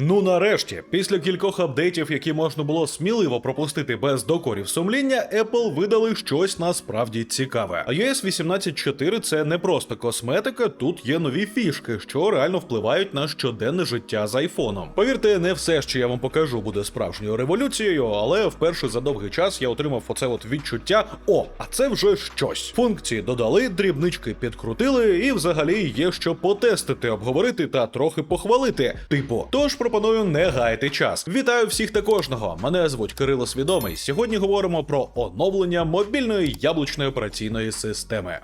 Ну нарешті, після кількох апдейтів, які можна було сміливо пропустити без докорів сумління, Apple видали щось насправді цікаве. iOS 18.4 це не просто косметика, тут є нові фішки, що реально впливають на щоденне життя з айфоном. Повірте, не все, що я вам покажу, буде справжньою революцією, але вперше за довгий час я отримав оце от відчуття: о, а це вже щось. Функції додали, дрібнички підкрутили, і взагалі є що потестити, обговорити та трохи похвалити. Типу, тож пропоную не гаяти час. Вітаю всіх та кожного. Мене звуть Кирило Свідомий. Сьогодні говоримо про оновлення мобільної яблучної операційної системи.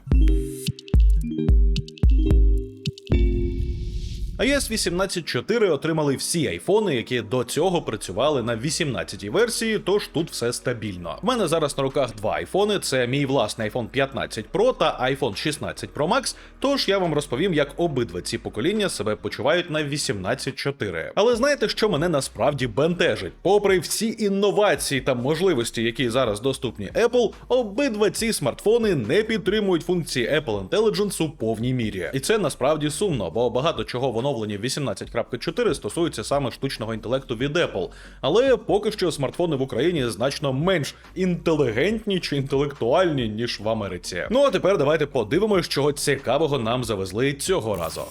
iOS 18.4 отримали всі айфони, які до цього працювали на 18-й версії, тож тут все стабільно. У мене зараз на руках два айфони: це мій власний iPhone 15 Pro та iPhone 16 Pro Max. Тож я вам розповім, як обидва ці покоління себе почувають на 18.4. Але знаєте, що мене насправді бентежить? Попри всі інновації та можливості, які зараз доступні Apple, обидва ці смартфони не підтримують функції Apple Intelligence у повній мірі. І це насправді сумно, бо багато чого в оновленні 18.4 стосується саме штучного інтелекту від Apple. Але поки що смартфони в Україні значно менш інтелігентні чи інтелектуальні, ніж в Америці. Ну а тепер давайте подивимось, чого цікавого нам завезли цього разу.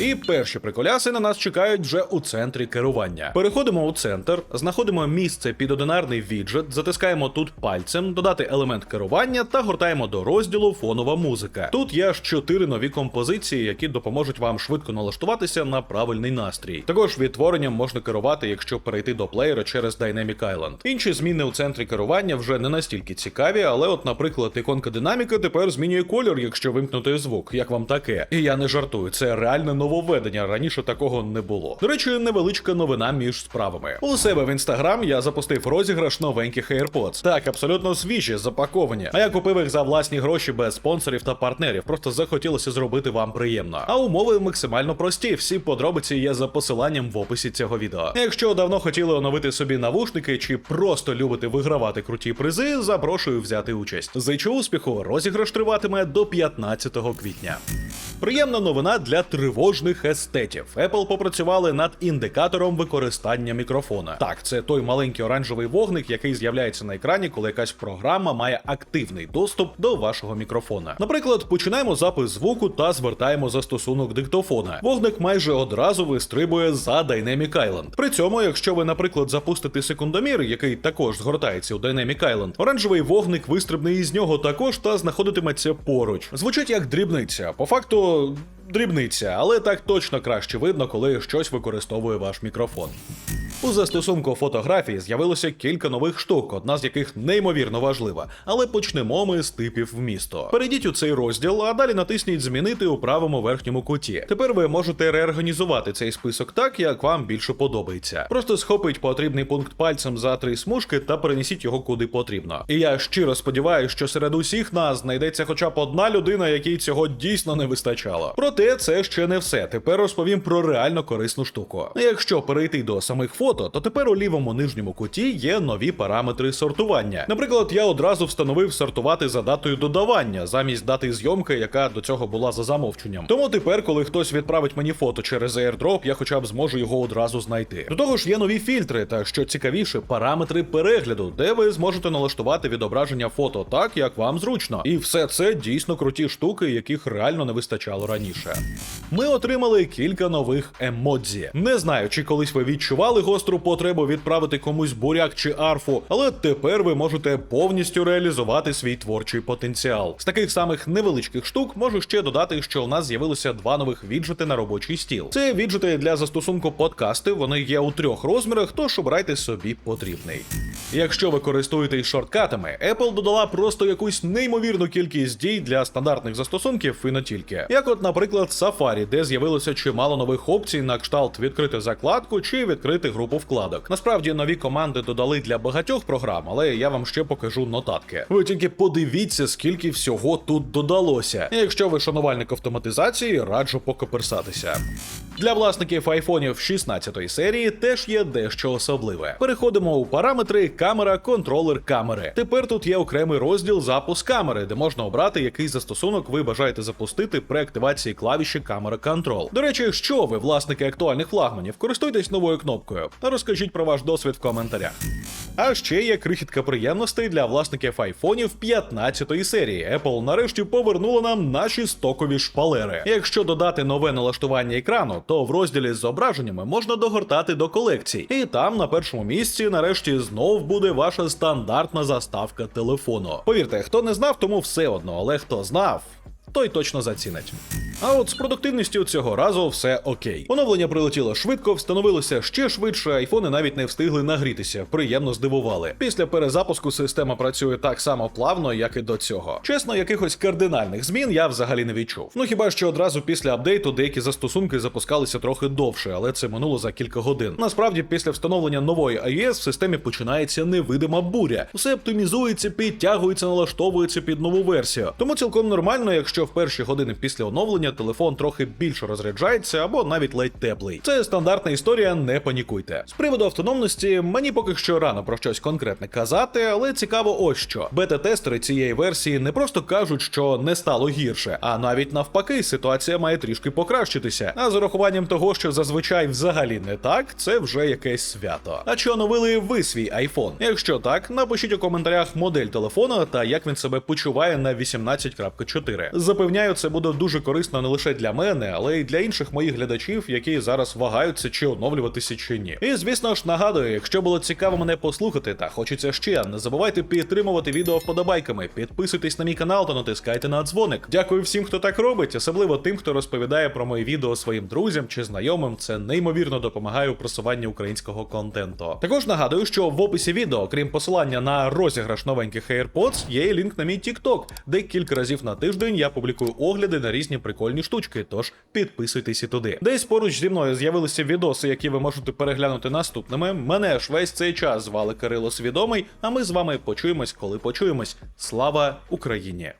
І перші приколяси на нас чекають вже у центрі керування. Переходимо у центр, знаходимо місце під одинарний віджет, затискаємо тут пальцем, додати елемент керування та гортаємо до розділу фонова музика. Тут є аж чотири нові композиції, які допоможуть вам швидко налаштуватися на правильний настрій. Також відтворенням можна керувати, якщо перейти до плеєра через Dynamic Island. Інші зміни у центрі керування вже не настільки цікаві, але, от, наприклад, іконка динаміка тепер змінює колір, якщо вимкнути звук. Як вам таке? І я не жартую, це реальне нововведення. Раніше такого не було. До речі, невеличка новина між справами. У себе в інстаграм я запустив розіграш новеньких AirPods. Так, абсолютно свіжі, запаковані. А я купив їх за власні гроші без спонсорів та партнерів. Просто захотілося зробити вам приємно. А умови максимально прості. Всі подробиці є за посиланням в описі цього відео. Якщо давно хотіли оновити собі навушники чи просто любите вигравати круті призи, запрошую взяти участь. Зичу успіху, розіграш триватиме до 15 квітня. Приємна новина для тривожних естетів. Apple попрацювали над індикатором використання мікрофона. Так, це той маленький оранжевий вогник, який з'являється на екрані, коли якась програма має активний доступ до вашого мікрофона. Наприклад, починаємо запис звуку та звертаємо застосунок диктофона. Вогник майже одразу вистрибує за Dynamic Island. При цьому, якщо ви, наприклад, запустите секундомір, який також згортається у Dynamic Island, оранжевий вогник вистрибне із нього також та знаходитиметься поруч. Звучить як дрібниця. По факту дрібниця, але так точно краще видно, коли щось використовує ваш мікрофон. У застосунку фотографії з'явилося кілька нових штук, одна з яких неймовірно важлива. Але почнемо ми з типів вмісту. Перейдіть у цей розділ, а далі натисніть Змінити у правому верхньому куті. Тепер ви можете реорганізувати цей список так, як вам більше подобається. Просто схопіть потрібний пункт пальцем за три смужки та перенесіть його куди потрібно. І я щиро сподіваюся, що серед усіх нас знайдеться хоча б одна людина, якій цього дійсно не вистачало. Проте це ще не все. Тепер розповім про реально корисну штуку. Якщо перейти до самих фото, то тепер у лівому нижньому куті є нові параметри сортування. Наприклад, я одразу встановив сортувати за датою додавання замість дати зйомки, яка до цього була за замовченням. Тому тепер, коли хтось відправить мені фото через AirDrop, я хоча б зможу його одразу знайти. До того ж, є нові фільтри, та що цікавіше, параметри перегляду, де ви зможете налаштувати відображення фото так, як вам зручно. І все це дійсно круті штуки, яких реально не вистачало раніше. Ми отримали кілька нових емодзі. Не знаю, чи колись ви відчували гостру потребу відправити комусь буряк чи арфу, але тепер ви можете повністю реалізувати свій творчий потенціал. З таких самих невеличких штук можу ще додати, що у нас з'явилося два нових віджити на робочий стіл. Це віджити для застосунку подкасти. Вони є у трьох розмірах, тож обирайте собі потрібний. Якщо ви користуєтесь шорткатами, Apple додала просто якусь неймовірну кількість дій для стандартних застосунків і не тільки. Як, от, наприклад, Safari, де з'явилося чимало нових опцій на кшталт відкрити закладку чи відкрити групу вкладок. Насправді нові команди додали для багатьох програм, але я вам ще покажу нотатки. Ви тільки подивіться, скільки всього тут додалося. І якщо ви шанувальник автоматизації, раджу покоперсатися. Для власників айфонів 16 серії теж є дещо особливе. Переходимо у параметри камера, контролер камери. Тепер тут є окремий розділ запуск камери, де можна обрати, який застосунок ви бажаєте запустити при активації клавіші камера контрол. До речі, що ви, власники актуальних флагманів, користуйтесь новою кнопкою. Розкажіть про ваш досвід в коментарях. А ще є крихітка приємностей для власників айфонів 15-ї серії. Apple нарешті повернула нам наші стокові шпалери. Якщо додати нове налаштування екрану, то в розділі з зображеннями можна догортати до колекцій. І там на першому місці нарешті знов буде ваша стандартна заставка телефону. Повірте, хто не знав, тому все одно, але хто знав. Той точно зацінить. А от з продуктивністю цього разу все окей. Оновлення прилетіло швидко, встановилося ще швидше, айфони навіть не встигли нагрітися. Приємно здивували. Після перезапуску система працює так само плавно, як і до цього. Чесно, якихось кардинальних змін я взагалі не відчув. Ну хіба що одразу після апдейту деякі застосунки запускалися трохи довше, але це минуло за кілька годин. Насправді, після встановлення нової iOS в системі починається невидима буря. Все оптимізується, підтягується, налаштовується під нову версію. Тому цілком нормально, якщо в перші години після оновлення телефон трохи більше розряджається або навіть ледь теплий. Це стандартна історія, не панікуйте. З приводу автономності мені поки що рано про щось конкретне казати, але цікаво ось що. Бета-тестери цієї версії не просто кажуть, що не стало гірше, а навіть навпаки, ситуація має трішки покращитися. А з урахуванням того, що зазвичай взагалі не так, це вже якесь свято. А чи оновили ви свій iPhone? Якщо так, напишіть у коментарях модель телефона та як він себе почуває на 18.4. Запевняю, це буде дуже корисно не лише для мене, але й для інших моїх глядачів, які зараз вагаються, чи оновлюватися чи ні. І звісно ж нагадую, якщо було цікаво мене послухати та хочеться ще, не забувайте підтримувати відео вподобайками, підписуйтесь на мій канал та натискайте на дзвоник. Дякую всім, хто так робить, особливо тим, хто розповідає про мої відео своїм друзям чи знайомим. Це неймовірно допомагає у просуванні українського контенту. Також нагадую, що в описі відео, крім посилання на розіграш новеньких AirPods, є і лінк на мій TikTok, де кілька разів на тиждень я публікую огляди на різні прикольні штучки. Тож підписуйтесь і туди. Десь поруч зі мною з'явилися відоси, які ви можете переглянути наступними. Мене ж весь цей час звали Кирило Свідомий. А ми з вами почуємось, коли почуємось. Слава Україні!